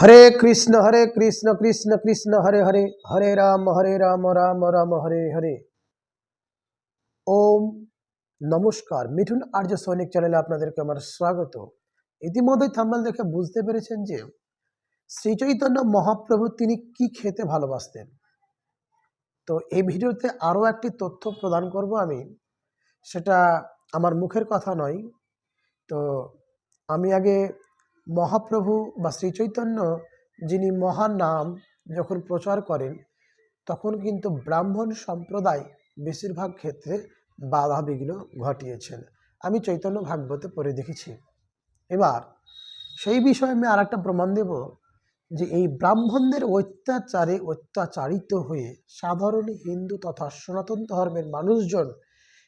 হরে কৃষ্ণ হরে কৃষ্ণ কৃষ্ণ কৃষ্ণ, হরে হরে হরে রাম হরে রাম রাম রাম, হরে হরে। ওম নমস্কার। মিঠুন আর্য সৈনিক চ্যানেলে আপনাদেরকে আমার স্বাগত। ইতিমধ্যে থাম্বাল দেখে বুঝতে পেরেছেন যে, শ্রী চৈতন্য মহাপ্রভু তিনি কি খেতে ভালোবাসতেন। তো এই ভিডিওতে আরও একটি তথ্য প্রদান করব আমি। সেটা আমার মুখের কথা নয়। তো আমি আগে মহাপ্রভু বা শ্রী চৈতন্য যিনি মহান নাম যখন প্রচার করেন, তখন কিন্তু ব্রাহ্মণ সম্প্রদায় বেশিরভাগ ক্ষেত্রে বাধা বিঘ্ন ঘটিয়েছেন। আমি চৈতন্য ভাগবতে পড়ে দেখেছি। এবার সেই বিষয়ে আমি আর একটা প্রমাণ দেব যে এই ব্রাহ্মণদের অত্যাচারে অত্যাচারিত হয়ে সাধারণ হিন্দু তথা সনাতন ধর্মের মানুষজন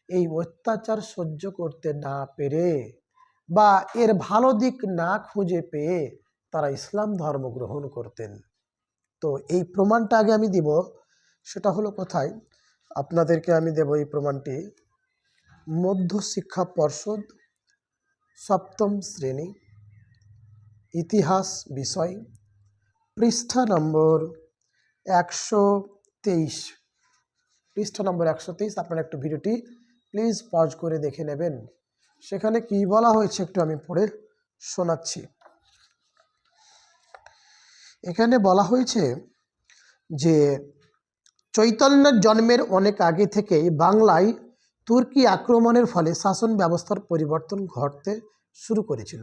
এই অত্যাচার সহ্য করতে না পেরে বা এর ভালো দিক না খুঁজে পেয়ে তারা ইসলাম ধর্ম গ্রহণ করতেন। তো এই প্রমাণটা আগে আমি দিব, সেটা হলো কোথায়? আপনাদেরকে আমি দেব এই প্রমাণটি। মধ্য শিক্ষা পর্ষদ, সপ্তম শ্রেণি, ইতিহাস বিষয়, পৃষ্ঠা নম্বর একশো তেইশ। পৃষ্ঠা নম্বর একশো তেইশ, আপনারা একটু ভিডিওটি প্লিজ পজ করে দেখে নেবেন। সেখানে কি বলা হয়েছে একটু আমি পড়ে শোনাচ্ছি। এখানে বলা হয়েছে যে চৈতন্যের জন্মের অনেক আগে থেকেই বাংলায় তুর্কি আক্রমণের ফলে শাসন ব্যবস্থার পরিবর্তন ঘটতে শুরু করেছিল।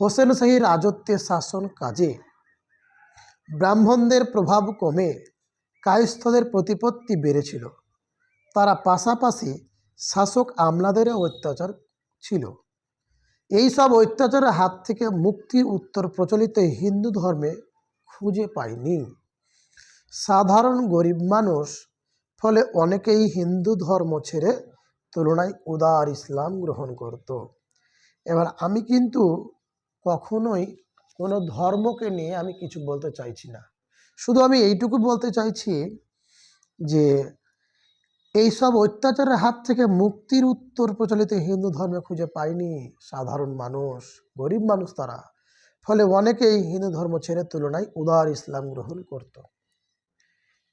হোসেন শাহী রাজত্বের শাসন কাজে ব্রাহ্মণদের প্রভাব কমে কায়স্থদের প্রতিপত্তি বেড়েছিল। তারা পাশাপাশি শাসক আমলাদেরও অত্যাচার ছিল। এই সব অত্যাচারের হাত থেকে মুক্তির উত্তর প্রচলিত হিন্দু ধর্মে খুঁজে পায়নি সাধারণ গরিব মানুষ, ফলে অনেকেই হিন্দু ধর্ম ছেড়ে তুলনায় উদার ইসলাম গ্রহণ করত। এবার আমি কিন্তু কখনোই কোনো ধর্মকে নিয়ে আমি কিছু বলতে চাইছি না। শুধু আমি এইটুকু বলতে চাইছি যে এইসব অত্যাচারের হাত থেকে মুক্তির উত্তর প্রচলিত হিন্দু ধর্মে খুঁজে পায়নি সাধারণ মানুষ, গরিব মানুষ তারা। ফলে অনেকেই হিন্দু ধর্ম ছেড়ে তুলনায় উদার ইসলাম গ্রহণ করত।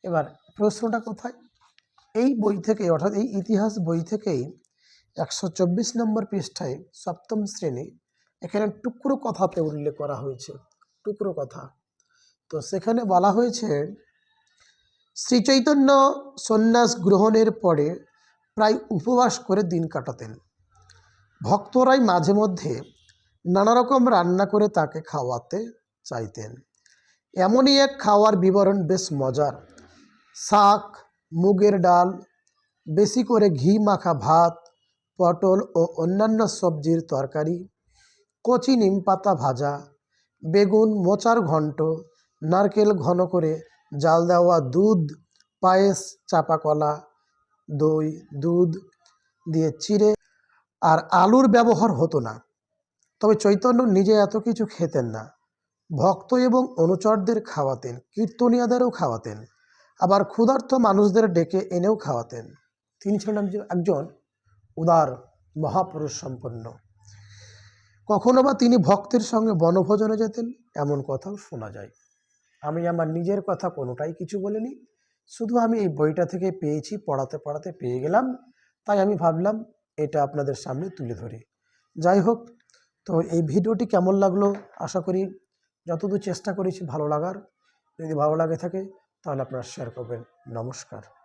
এবার প্রশ্নটা কোথায়? এই বই থেকে, অর্থাৎ এই ইতিহাস বই থেকেই একশো চব্বিশ নম্বর পৃষ্ঠায় সপ্তম শ্রেণি, এখানে টুকরো কথাতে উল্লেখ করা হয়েছে, টুকরো কথা। তো সেখানে বলা হয়েছে শ্রী চৈতন্য সন্ন্যাস গ্রহণের পরে প্রায় উপবাস করে দিন কাটাতেন। ভক্তরাই মাঝে মধ্যে নানা রকম রান্না করে তাকে খাওয়াতে চাইতেন। এমনই এক খাওয়ার বিবরণ বেশ মজার। শাক, মুগের ডাল, বেশি করে ঘি মাখা ভাত, পটল ও অন্যান্য সবজির তরকারি, কচি নিম পাতা ভাজা, বেগুন, মোচার ঘন্ট, নারকেল ঘন করে জাল দেওয়া দুধ, পায়েস চাপা কলা দই, দুধ দিয়ে চিড়ে আর আলুর ব্যবহার হতো না। তবে চৈতন্য নিজে এত কিছু খেতেন না। ভক্ত এবং অনুচরদের খাওয়াতেন, কীর্তনিয়াদেরও খাওয়াতেন, আবার ক্ষুধার্ত মানুষদের ডেকে এনেও খাওয়াতেন। তিনি ছিলেন একজন- একজন উদার, মহাপুরুষ সম্পন্ন। কখনো বা তিনি ভক্তের সঙ্গে বনভোজনে যেতেন, এমন কথাও শোনা যায়। আমি আমার নিজের কথা কোনোটাই কিছু বলিনি। শুধু আমি এই বইটা থেকে পেয়েছি, পড়াতে পড়াতে পেয়ে গেলাম। তাই আমি ভাবলাম এটা আপনাদের সামনে তুলে ধরি। যাই হোক, তো এই ভিডিওটি কেমন লাগল আশা করি যতদূর চেষ্টা করেছি ভালো লাগার। যদি ভালো লাগে থাকে তাহলে আপনারা শেয়ার করবেন। নমস্কার।